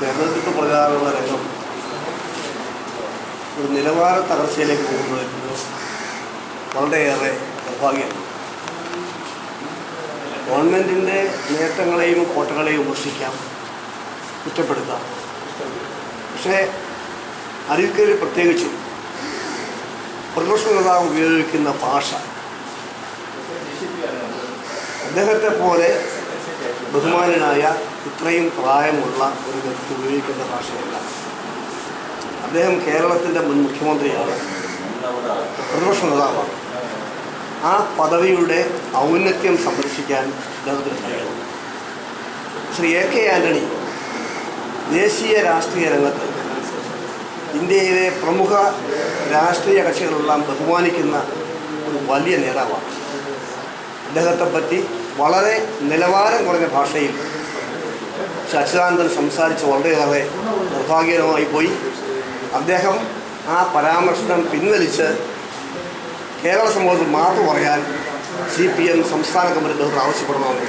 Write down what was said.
തെരഞ്ഞെടുപ്പ് പ്രചാരണ രംഗം ഒരു നിലവാര തകർച്ചയിലേക്ക് പോകുന്നത് വളരെയേറെ നിർഭാഗ്യമാണ്. ഗവൺമെന്റിന്റെ നേട്ടങ്ങളെയും കോട്ടകളെയും വിമർശിക്കാം കുറ്റപ്പെടുത്താം. പക്ഷേ അരിക്കൽ പ്രത്യേകിച്ചും പ്രതിപക്ഷ നേതാവ് ഉപയോഗിക്കുന്ന ഭാഷ അദ്ദേഹത്തെ പോലെ ബഹുമാനനായ ഇത്രയും പ്രായമുള്ള ഒരു വ്യക്തി ഉപയോഗിക്കുന്ന ഭാഷയല്ല. അദ്ദേഹം കേരളത്തിന്റെ മുൻ മുഖ്യമന്ത്രിയാണ്. പ്രതിപക്ഷ നേതാവാണ്. ആ പദവിയുടെ ഔന്നത്യം സംരക്ഷിക്കാൻ അദ്ദേഹത്തിന് കഴിയണം. ശ്രീ എ കെ ആന്റണി ദേശീയ രാഷ്ട്രീയ രംഗത്ത് ഇന്ത്യയിലെ പ്രമുഖ രാഷ്ട്രീയ കക്ഷികളെല്ലാം ബഹുമാനിക്കുന്ന ഒരു വലിയ നേതാവാണ്. അദ്ദേഹത്തെ പറ്റി വളരെ നിലവാരം കുറഞ്ഞ ഭാഷയിൽ സച്ചിദാനന്ദൻ സംസാരിച്ച് വളരെയേറെ നിർഭാഗ്യകരമായി പോയി. അദ്ദേഹം ആ പരാമർശനം പിൻവലിച്ച് കേരള സമൂഹത്തിൽ മാപ്പ് പറയാൻ സി പി എം സംസ്ഥാന കമ്മിറ്റി ആവശ്യപ്പെടണമെന്ന്